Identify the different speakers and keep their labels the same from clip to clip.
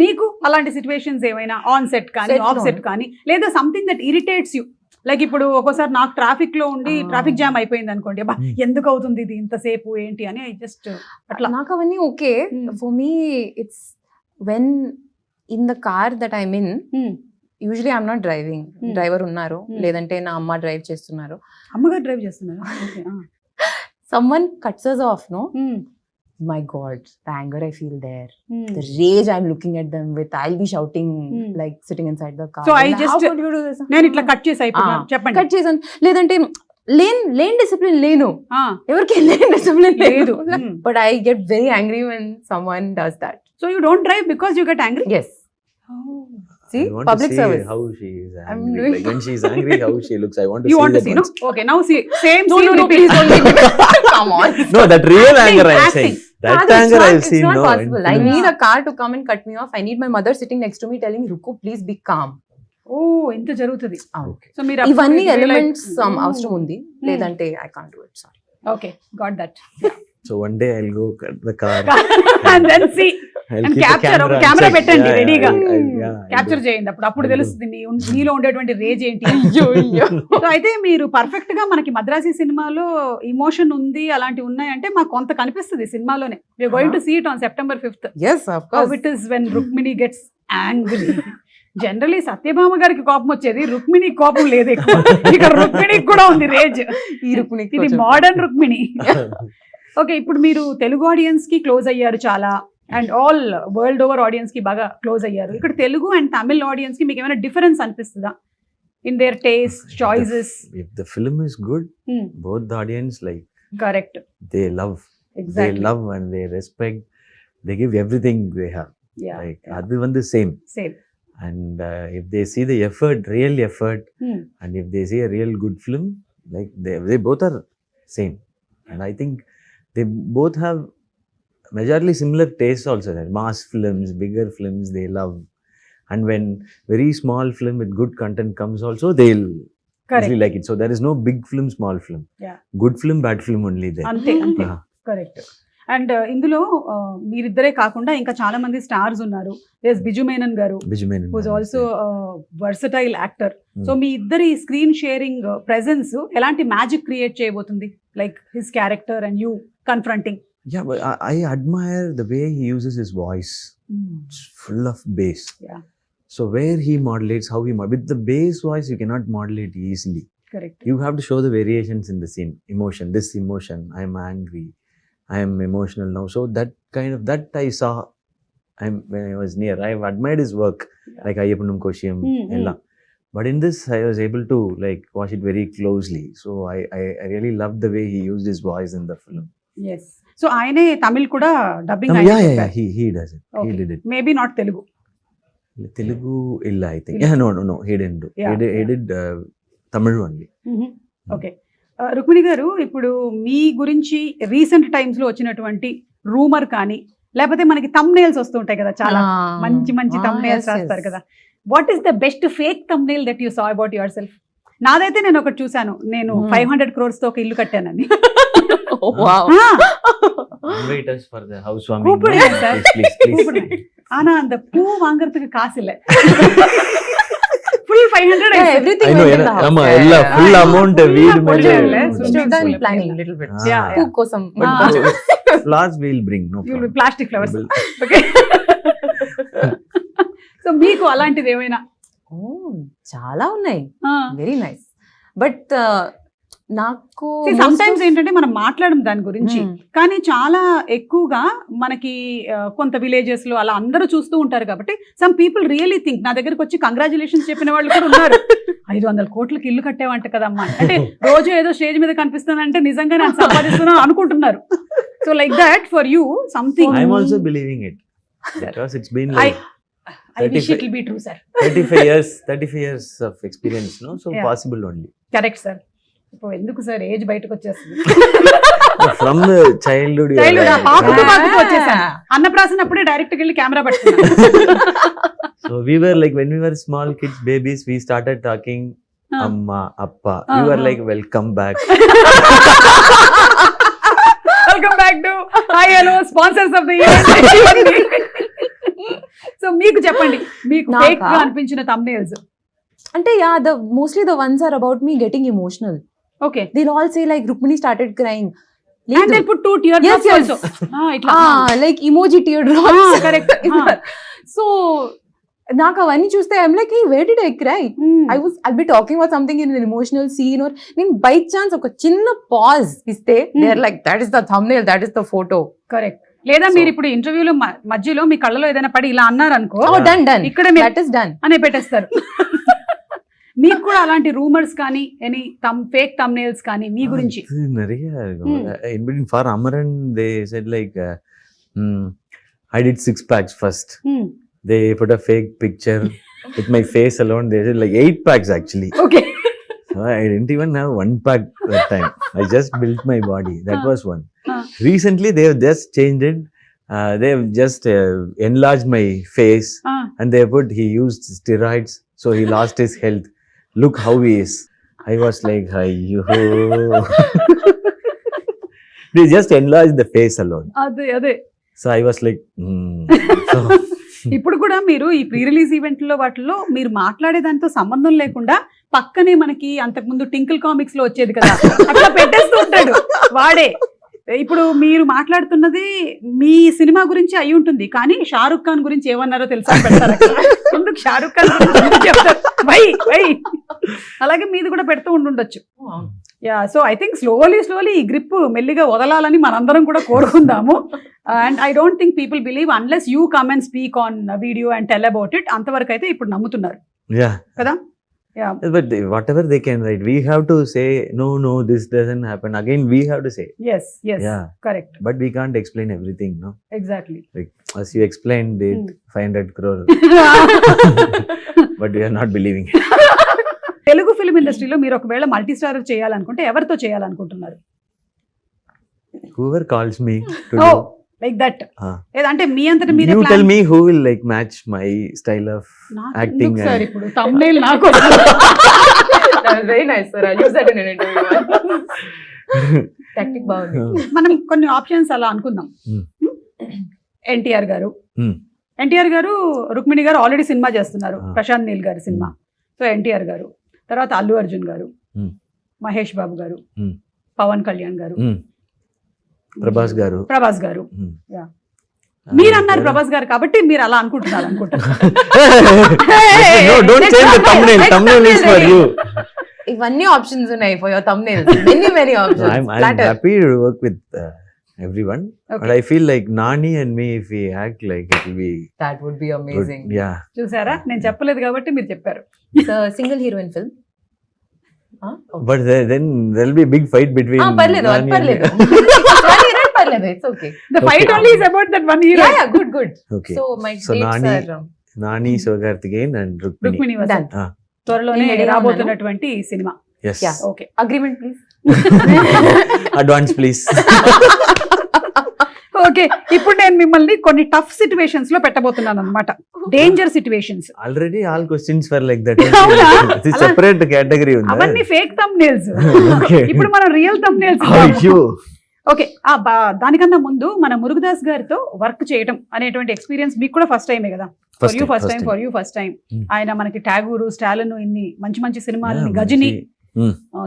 Speaker 1: మీకు అలాంటి సిచ్యువేషన్స్ ఏమైనా ఆన్ సెట్ కానీ ఆఫ్ సెట్? కానీ లేదా something that irritates you like ఇప్పుడు ఒక్కోసారి నాకు ట్రాఫిక్లో ఉండి. ట్రాఫిక్ జామ్ అయిపోయింది అనుకోండి అబ్బా. ఎందుకు అవుతుంది ఇది ఇంతసేపు ఏంటి అని ఐ జస్ట్ అట్లా
Speaker 2: నాకు అవన్నీ okay. For me it's when in the car that
Speaker 1: I
Speaker 2: mean. Usually I'm not
Speaker 1: driving.
Speaker 2: Driver ఉన్నారు. లేదంటే నా అమ్మ డ్రైవ్ చేస్తున్నారు
Speaker 1: అమ్మగారు డ్రైవ్ చేస్తున్నారు ah.
Speaker 2: Someone cuts off no
Speaker 1: Hmm.
Speaker 2: My god the anger I feel there
Speaker 1: Hmm.
Speaker 2: the rage I'm looking at them with, I'll be shouting
Speaker 1: Hmm.
Speaker 2: like sitting inside the car.
Speaker 1: So I
Speaker 2: Like,
Speaker 1: just-
Speaker 2: How could you do this?
Speaker 1: నేను ఇట్లా cut చేసి అయిపోయినా
Speaker 2: Ah.
Speaker 1: చెప్పండి
Speaker 2: cut చేసాను లేదంటే lane lane discipline లేను
Speaker 1: Ah,
Speaker 2: ఎవరికి lane discipline
Speaker 1: లేదు
Speaker 2: but I get very angry when someone does that
Speaker 1: so you don't drive because you get angry
Speaker 2: yes See,
Speaker 3: I want
Speaker 2: public
Speaker 3: to see
Speaker 2: service.
Speaker 3: how she is
Speaker 2: I'm
Speaker 3: angry.
Speaker 2: doing-
Speaker 3: Like when she's angry, how she looks. I want to
Speaker 1: you
Speaker 3: see that
Speaker 1: see no
Speaker 3: once.
Speaker 1: Okay now see same
Speaker 2: No, no, no, please don't leave me. Come on.
Speaker 3: No, that real
Speaker 1: Acting,
Speaker 3: anger I'm
Speaker 1: acting.
Speaker 3: saying. That
Speaker 2: Father,
Speaker 3: anger
Speaker 2: not,
Speaker 3: I've
Speaker 2: it's
Speaker 3: seen.
Speaker 2: not
Speaker 3: no,
Speaker 2: possible. I need a car to come and cut me off. I need my mother sitting next to me telling Ruku, please be calm.
Speaker 1: ఓ ఇంత జరుగుతుంది
Speaker 3: Okay.
Speaker 1: So మీరు
Speaker 2: ఇవన్నీ elements అవసరం ఉంది
Speaker 1: Hmm.
Speaker 2: లేదంటే I can't do it sorry
Speaker 1: okay got that
Speaker 3: So one day I'll go cut the car.
Speaker 1: And then
Speaker 3: see Camera
Speaker 1: ఒక
Speaker 3: check.
Speaker 1: పెట్టండి
Speaker 3: Yeah,
Speaker 1: ready గా.
Speaker 3: I'll- I'll- yeah, I'll
Speaker 1: capture
Speaker 3: do.
Speaker 1: చేయండి అప్పుడు. అప్పుడు. తెలుస్తుంది మీ మీలో ఉండేటువంటి రేజ్ ఏంటి అయితే మీరు పర్ఫెక్ట్గా మనకి మద్రాసి సినిమాలో ఇమోషన్ ఉంది అలాంటివి ఉన్నాయంటే మాకు కొంత కనిపిస్తుంది సినిమాలోనే. We going to see it
Speaker 2: on September
Speaker 1: fifth
Speaker 2: yes
Speaker 1: it is when Rukmini gets angry generally Satyabhama గారికి కోపం వచ్చేది రుక్మిణి కోపం లేదు ఎక్కువ. ఇక్కడ రుక్మిణికి కూడా ఉంది రేజ్.
Speaker 2: ఈ రుక్మిణి
Speaker 1: ఇది మోడర్న్ రుక్మిణి ఓకే ఇప్పుడు మీరు తెలుగు ఆడియన్స్కి క్లోజ్ అయ్యారు చాలా. అండ్ ఆల్ వరల్డ్ ఓవర్ ఆడియన్స్కి బాగా క్లోజ్ అయ్యారు ఇక్కడ తెలుగు అండ్ తమిళ్ ఆడియన్స్కి మీకు ఏమైనా డిఫరెన్స్ అనిపిస్తుందా in
Speaker 3: their taste
Speaker 1: choices
Speaker 3: If the film is good,
Speaker 1: Hmm.
Speaker 3: both the audience like
Speaker 1: correct
Speaker 3: they love, they
Speaker 1: exactly
Speaker 3: love and they respect. They give everything they have. Like other one the same.
Speaker 1: Same
Speaker 3: And uh, if they see the effort, real effort, and if they see a real good film, like they they both are same. And I think they both majorly similar taste also that mass films bigger films they love and when very small film with good content comes also
Speaker 1: they
Speaker 3: like it so there is no big film small film good film bad film only
Speaker 1: correct and ఇందులో uh, మీరిద్దరే కాకుండా ఇంకా చాలా మంది stars ఉన్నారు. బిజు మేనన్ గారు also versatile actor so మీ ఇద్దరి స్క్రీన్ షేరింగ్ ప్రెజెన్స్ ఎలాంటి మ్యాజిక్ క్రియేట్ చేయబోతుంది? Like his character and you confronting
Speaker 3: Yeah, but I, I admire the way he uses his voice. Mm. It's full of bass.
Speaker 1: Yeah.
Speaker 3: So where he modulates, how he mod- with the bass voice, you cannot modulate easily.
Speaker 1: Correct.
Speaker 3: You have to show the variations in the scene, emotion. This emotion, I am angry, I am emotional now. So that kind of that I saw, I'm when I was near. I've admired his work,
Speaker 1: yeah.
Speaker 3: like Ayyappanam Koshiyam,
Speaker 1: mm-hmm.
Speaker 3: Ella. But in this, I was able to like watch it very closely. So I, I, I really loved the way he used his voice in the film.
Speaker 1: Yes. So ఆయనే తమిళ్ కూడా dubbing. Maybe not
Speaker 3: Telugu. Yeah, he did, he
Speaker 1: yeah.
Speaker 3: did uh, Tamil only.
Speaker 1: Okay Rukmini గారు ఇప్పుడు మీ గురించి recent టైమ్స్లో వచ్చినటువంటి rumour కానీ లేకపోతే మనకి తమ్నేల్స్ వస్తుంటాయి కదా చాలా. మంచి మంచి తమ్నేల్స్ రాస్తారు కదా. What is the best fake thumbnail that you saw about yourself నాదైతే నేను ఒకటి చూసాను నేను. ఫైవ్ హండ్రెడ్ క్రోర్స్తో ఒక ఇల్లు కట్టానని.
Speaker 2: Wow
Speaker 1: Ah,
Speaker 3: Invite us for the housewarming.
Speaker 1: கூப்பிடுங்க
Speaker 3: no?
Speaker 1: sir.
Speaker 3: Please, please, please.
Speaker 1: கூப்பிடுங்க. ஆனா அந்த பூ வாங்குறதுக்கு காசு இல்ல full five
Speaker 2: Yeah,
Speaker 1: hundred
Speaker 2: everything
Speaker 3: I know,
Speaker 2: went in
Speaker 3: yeah,
Speaker 2: the house.
Speaker 3: ஆமா,
Speaker 2: Yeah,
Speaker 3: எல்லா
Speaker 2: yeah,
Speaker 3: full
Speaker 2: yeah.
Speaker 3: amount
Speaker 1: full
Speaker 3: வீடு
Speaker 1: amount
Speaker 3: மேல
Speaker 1: இல்ல,
Speaker 2: Yeah,
Speaker 1: swimming
Speaker 2: we've done
Speaker 1: pool
Speaker 2: planning
Speaker 1: இல்ல.
Speaker 2: little bit.
Speaker 3: Ah.
Speaker 1: Yeah,
Speaker 2: Poo కోసం.
Speaker 3: But
Speaker 1: Ah.
Speaker 3: the flowers we'll bring, no
Speaker 1: you
Speaker 3: problem.
Speaker 1: Plastic flowers
Speaker 3: We'll-
Speaker 1: okay so మీకు అలాంటిది ఏమైనా
Speaker 2: Oh, చాలా ఉన్నాయి
Speaker 1: Ah.
Speaker 2: వెరీ నైస్ బట్ నాకు
Speaker 1: సమ్ టైమ్స్ ఏంటంటే మనం మాట్లాడడం దాని గురించి
Speaker 2: Hmm.
Speaker 1: కానీ చాలా ఎక్కువగా మనకి కొంత విలేజెస్లో అలా అందరూ చూస్తూ ఉంటారు కాబట్టి సమ్ పీపుల్ రియలీ థింక్ నా దగ్గరకు వచ్చి కంగ్రాచులేషన్స్ చెప్పిన వాళ్ళు కూడా ఉన్నారు ఐదు వందల కోట్లకి ఇల్లు కట్టేవంట కదమ్మా అంటే రోజు ఏదో స్టేజ్ మీద కనిపిస్తానంటే నిజంగా నేను సంపాదిస్తున్నాను అనుకుంటున్నారు so like that for you
Speaker 3: something also believing it because it's been
Speaker 1: I
Speaker 3: like
Speaker 1: I wish
Speaker 3: 35
Speaker 1: it will be true sir
Speaker 3: 35 years, 35 years of experience, no? So
Speaker 1: Yeah.
Speaker 3: possible only.
Speaker 1: Correct sir ఇప్పుడు ఎందుకు sir age బయటకు వచ్చేస్తుంది అన్నప్రాసన అప్పుడే direct వెళ్ళి camera పట్టుకున్నాను
Speaker 3: when we were small kids, babies, we started talking
Speaker 1: Ah.
Speaker 3: Amma, Appa. We were
Speaker 1: Uh-huh.
Speaker 3: like, welcome back.
Speaker 1: Welcome back contact hi hello sponsors of the so మీకు చెప్పండి మీకు? ఫేక్గా అనిపించిన తమ్నేల్స్
Speaker 2: అంటే yeah the mostly the ones are about me getting emotional
Speaker 1: okay
Speaker 2: they'll all say like Rukmini started crying
Speaker 1: and they put two tear
Speaker 2: Yes, yes.
Speaker 1: Also ఇట్లా
Speaker 2: like emoji tear
Speaker 1: Ah, correct. Ah.
Speaker 2: So నాకు అవన్నీ చూస్తే I'm like where did I cry I was I be talking about something in emotional scene or నేను by chance ఒక చిన్న pause ఇస్తే they are like that is the thumbnail that is the photo
Speaker 1: correct లేదా
Speaker 2: So-
Speaker 1: మీరు ఇప్పుడు ఇంటర్వ్యూలో మధ్యలో మీ కళ్ళలో ఏదైనా పడి ఇలా అన్నారు అనుకో
Speaker 2: డన్ డన్
Speaker 1: ఇక్కడ
Speaker 2: డన్
Speaker 1: అనే పెట్టేస్తారు. మీకు కూడా అలాంటి రూమర్స్ కానీ ఎనీ తమ్ ఫేక్ తమ్నేల్స్ కానీ మీ గురించి
Speaker 3: இது நிறைய இருக்கும்
Speaker 1: Hmm.
Speaker 3: in between for amaran they said like uh, mm, i did six packs first
Speaker 1: Hmm.
Speaker 3: they put a fake picture with my face alone they said like eight packs actually
Speaker 1: okay
Speaker 3: So i didn't even have one pack that time i just built my body that
Speaker 1: Ah.
Speaker 3: was one
Speaker 1: Ah.
Speaker 3: recently they have just changed it uh, they have just uh, enlarged my face and they put he used steroids so he lost his health look how he is. I was like ayyo. They just enlarged the face alone
Speaker 1: అదే అదే.
Speaker 3: So i was like mm. so
Speaker 1: ఇప్పుడు కూడా మీరు ఈ pre release ఈవెంట్లో వాటిలో మీరు మాట్లాడే దాంతో సంబంధం లేకుండా పక్కనే మనకి అంతకుముందు టింకిల్ కామిక్స్లో వచ్చేది కదా అట్లా పెట్టేస్తూ ఉంటాడు. వాడే. ఇప్పుడు మీరు మాట్లాడుతున్నది మీ సినిమా గురించి అయి ఉంటుంది. కానీ షారుఖ్ ఖాన్ గురించి ఏమన్నారో తెలుసా? పెడతారు. ఎందుకు షారుఖ్ ఖాన్ గురించి చెప్తారు? Why why. అలాగే మీది కూడా పెడుతూ ఉండుండొచ్చు yeah so I think slowly slowly ఈ గ్రిప్ మెల్లిగా వదలాలని మనందరం కూడా కోరుకుందాము and I don't think people believe unless you come and speak on video and tell about it అంతవరకు అయితే ఇప్పుడు నమ్ముతున్నారు
Speaker 3: yeah
Speaker 1: కదా yeah
Speaker 3: but they, whatever they can write we have to say no no this doesn't happen again we have to say
Speaker 1: yes yes
Speaker 3: yeah
Speaker 1: correct
Speaker 3: but we can't explain everything no
Speaker 1: exactly
Speaker 3: like as you explained it
Speaker 1: Hmm.
Speaker 3: 500 crore but we are not believing it
Speaker 1: Telugu film ఇండస్ట్రీలో మీరు ఒకవేళ multi star చేయాలనుకుంటే ఎవరితో చేయాలనుకుంటున్నారు?
Speaker 3: Whoever calls me to
Speaker 1: ఓ
Speaker 3: do
Speaker 1: like that. ఏదంటే మీ అంతట మీరే సార్ ఇప్పుడు? నాకు
Speaker 2: interview. Tactic బాగుంది.
Speaker 1: మనం కొన్ని ఆప్షన్స్ అలా అనుకుందాం.
Speaker 3: Hmm.
Speaker 1: ఎన్టీఆర్ గారు.
Speaker 3: Hmm.
Speaker 1: ఎన్టీఆర్ గారు రుక్మిణి గారు ఆల్రెడీ సినిమా చేస్తున్నారు. ప్రశాంత్ నీల్ గారి సినిమా. సో ఎన్టీఆర్ గారు. తర్వాత అల్లు అర్జున్ గారు మహేష్ బాబు గారు పవన్ కళ్యాణ్ గారు.
Speaker 3: ప్రభాస్ గారు.
Speaker 1: ప్రభాస్ గారు. మీరు అన్నారు ప్రభాస్ గారు కాబట్టి మీరు అలా అనుకుంటున్నారు
Speaker 3: అనుకుంటున్నారు
Speaker 2: ఇవన్నీ ఆప్షన్స్ ఉన్నాయి for your thumbnail any many options
Speaker 3: happy to work with uh, everyone, but
Speaker 1: Okay.
Speaker 3: I feel like Nani and me, if we act like it will be
Speaker 2: that would be
Speaker 3: good.
Speaker 2: amazing
Speaker 3: Yeah.
Speaker 1: చూసారా నేను చెప్పలేదు కాబట్టి మీరు చెప్పారు
Speaker 2: it's a single heroine film Huh? Okay.
Speaker 3: But there, then there'll be a big fight between.
Speaker 2: Ah, పర్లేదు పర్లేదు పర్లేదు it's okay
Speaker 1: the
Speaker 3: Okay.
Speaker 1: Fight only is about that one
Speaker 2: hero yeah good good
Speaker 3: Okay. So
Speaker 2: my
Speaker 3: Nani-
Speaker 2: or
Speaker 3: Nani, Sivakarthikeyan, and Rukmini.
Speaker 1: Rukmini Vasanth
Speaker 3: Ah,
Speaker 1: త్వరలోనే
Speaker 2: నేను
Speaker 1: రాబోతున్నటువంటి సినిమా
Speaker 3: yes.
Speaker 2: Yeah.
Speaker 1: Okay
Speaker 2: agreement please
Speaker 3: Advance, please.
Speaker 1: Okay ఇప్పుడు నేను మిమ్మల్ని కొన్ని tough సిచ్యువేషన్స్లో పెట్టబోతున్నాను అనమాట danger situations
Speaker 3: Already all questions were like that.
Speaker 1: అవునా?
Speaker 3: It's a
Speaker 1: అలా-
Speaker 3: separate category. ఉందా?
Speaker 1: అవన్నీ ఫేక్ తమ్ నేల్స్
Speaker 3: Okay.
Speaker 1: ఇప్పుడు మనం రియల్ తమ్ నేల్స్
Speaker 3: అయ్యో.
Speaker 1: ఓకే ఆ దానికన్నా ముందు మన మురుగదాస్ గారితో వర్క్ చేయడం అనేటువంటి ఎక్స్పీరియన్స్ మీకు కూడా ఫస్ట్ టైమే కదా
Speaker 3: for
Speaker 1: you
Speaker 3: first
Speaker 1: first
Speaker 3: time.
Speaker 1: For you first
Speaker 3: time.
Speaker 1: ఆయన మనకి టాగూరు స్టాలిన్ ఇన్ని మంచి మంచి సినిమాలని గజని.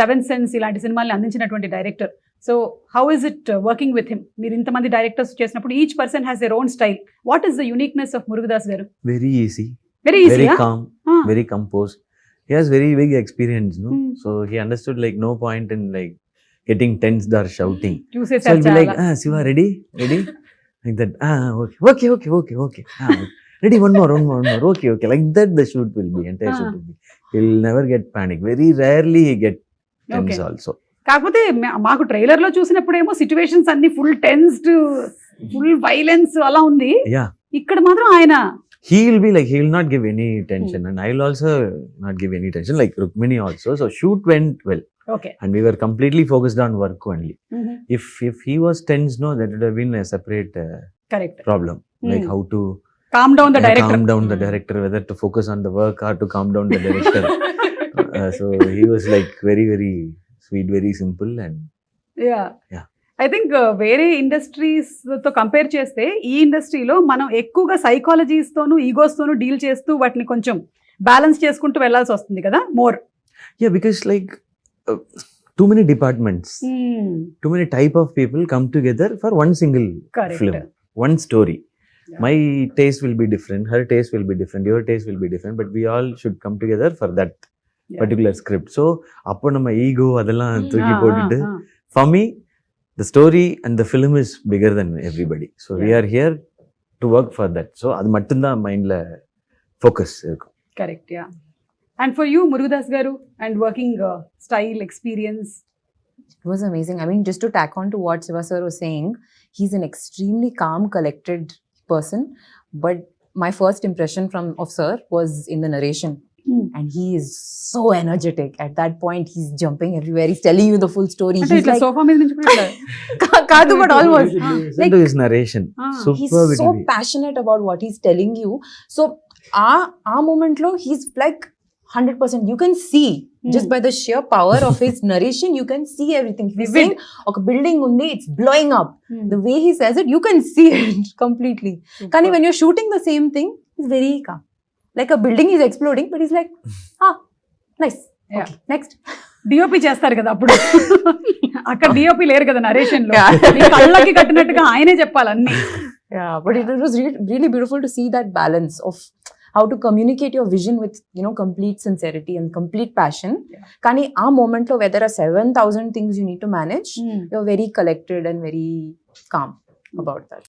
Speaker 1: సెవెన్ సెన్స్ ఇలాంటి సినిమాల్ని అందించినటువంటి director so how is it working with him మీరు ఇంతమంది డైరెక్టర్స్ చేసినప్పుడు each person has her own style what is the uniqueness of Murugadoss గారు
Speaker 3: Very easy.
Speaker 1: Very easy
Speaker 3: Very calm. very composed. He has very big experience, no?
Speaker 1: Hmm.
Speaker 3: So he understood like no point in like getting tensed or shouting. So
Speaker 1: చూసేసారు
Speaker 3: I'll be like,
Speaker 1: చాలా
Speaker 3: ah, Siva, ready? Ready? like that. Ah, okay, okay, okay, okay, okay. Ah, ready, one more, one more, one more. Okay, okay. Like that the shoot
Speaker 1: Ah.
Speaker 3: get panic. Very rarely he get tense
Speaker 1: Okay.
Speaker 3: also.
Speaker 1: కాకపోతే మాకు ట్రైలర్లో చూసినప్పుడేమో situations అన్ని full tensed full violence అలా ఉంది
Speaker 3: Yeah.
Speaker 1: ఇక్కడ మాత్రం ఆయన
Speaker 3: He will be like, he will not give any tension. And I will also not give any tension. Like Rukmini also. So shoot went well.
Speaker 1: Okay
Speaker 3: And we were completely focused on work only. If if he was tense, no, that would have been a separate uh,
Speaker 1: correct
Speaker 3: problem. Like
Speaker 1: Hmm.
Speaker 3: how to
Speaker 1: calm down the
Speaker 3: uh,
Speaker 1: director
Speaker 3: calm down the
Speaker 2: Hmm.
Speaker 3: director, whether to focus on the work or to calm down the director. uh, so he was like very very sweet, very simple, and
Speaker 1: yeah
Speaker 3: Yeah.
Speaker 1: I think వేరే ఇండస్ట్రీస్తో compare చేస్తే ఈ ఇండస్ట్రీలో మనం ఎక్కువగా psychologies తోను egos తోను deal చేస్తూ వాటిని కొంచెం బ్యాలెన్స్ చేసుకుంటూ వెళ్ళాల్సి వస్తుంది కదా more
Speaker 3: Yeah, because like uh, too many departments, too many type of people come together for one single
Speaker 1: correct
Speaker 3: film, my taste will be different her taste will be different your taste will be different but we all should come together for that particular script so அப்போ நம்ம ego அதெல்லாம் தூக்கி போட்டுட்டு for me the story and the film is bigger than everybody so we are here to work for that so அது மட்டும்தான் மைண்டில் focus இருக்கும்.
Speaker 1: Correct yeah and for you Murugadoss கரு and working style experience
Speaker 2: It was amazing. I mean, just to tack on to what Siva sir was saying, he's an extremely calm, collected person, but my first impression from of sir was in the narration. Mm. And he is so energetic. At that point, he's jumping everywhere. He's telling you the full story. He's like,
Speaker 1: sofa
Speaker 2: Kadu, but almost.
Speaker 3: his narration.
Speaker 1: Ah.
Speaker 2: He's so passionate about what he's telling you. So, our, our moment, lo, he's like 100%. You can see just
Speaker 1: Hmm.
Speaker 2: by the sheer power of his narration, you can see everything. If he's
Speaker 1: Vivid.
Speaker 2: saying, okay, building undi, it's blowing up.
Speaker 1: Hmm.
Speaker 2: The way he says it, you can see it completely. Kani, when you're shooting the same thing, he's very calm. Like a building is exploding, but he's like, ah, nice.
Speaker 1: Yeah.
Speaker 2: Okay, next.
Speaker 1: DOP చేస్తారు కదా అప్పుడు అక్కడ DOP లేరు కదా నరేషన్లో కళ్ళకి కట్టినట్టుగా ఆయనే చెప్పాలి అన్ని
Speaker 2: Yeah, but it, it was re- really beautiful to see that balance of how to communicate your vision with you know complete sincerity and complete passion. Kani yeah. moment lo where there are seven thousand things you need to manage, hmm. you're very collected and very calm about that.